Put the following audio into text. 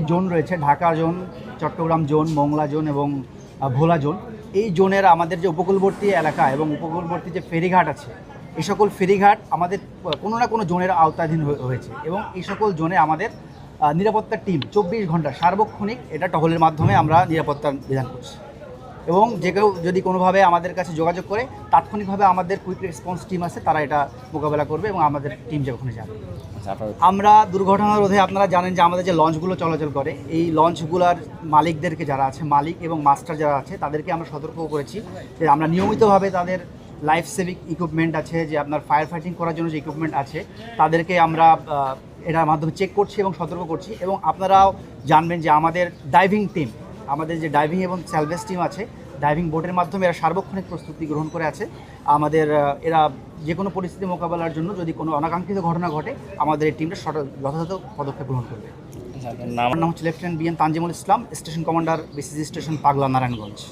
Zone রয়েছে, Dhaka zone, Chattogram zone, Mongla zone এবং Bhola zone. এই জোনের আমাদের যে উপকূলবর্তী এলাকা এবং উপকূলবর্তী যে ফেরিঘাট আছে, এই সকল ফেরিঘাট আমাদের কোনো না কোনো জোনের আওতাধীন হয়ে- হয়েছে এবং এই সকল জোনে আমাদের নিরাপত্তা টিম চব্বিশ ঘণ্টা সার্বক্ষণিক এটা টহলের মাধ্যমে আমরা নিরাপত্তা বিধান করছি। এবং যে কেউ যদি কোনোভাবে আমাদের কাছে যোগাযোগ করে তাৎক্ষণিকভাবে আমাদের কুইক রেসপন্স টিম আছে তারা এটা মোকাবেলা করবে এবং আমাদের টিম যে ওখানে যাবে। আচ্ছা আমরা দুর্ঘটনা রোধে আপনারা জানেন যে আমাদের যে লঞ্চগুলো চলাচল করে এই লঞ্চগুলোর মালিকদেরকে যারা আছে মালিক এবং মাস্টার যারা আছে তাদেরকে আমরা সতর্ক করেছি যে আমরা নিয়মিতভাবে তাদের লাইফ সেভিং ইকুইপমেন্ট আছে যে আপনার ফায়ার ফাইটিং করার জন্য যে ইকুইপমেন্ট আছে তাদেরকে আমরা এটার মাধ্যমে চেক করছি এবং সতর্ক করছি এবং আপনারাও জানবেন যে আমাদের ডাইভিং টিম আমাদের যে ডাইভিং এবং স্যালভেজ টিম আছে ডাইভিং বোটের মাধ্যমে এরা সার্বক্ষণিক প্রস্তুতি গ্রহণ করে আছে। আমাদের এরা যে কোনো পরিস্থিতি মোকাবেলার জন্য যদি কোনো অনাকাঙ্ক্ষিত ঘটনা ঘটে আমাদের এই টিমটা সঠ- যথাযথ পদক্ষেপ গ্রহণ করবে। আমার নাম হচ্ছে lieutenant B M Tanjimul Islam station commander BCC station Pagla Narayanganj.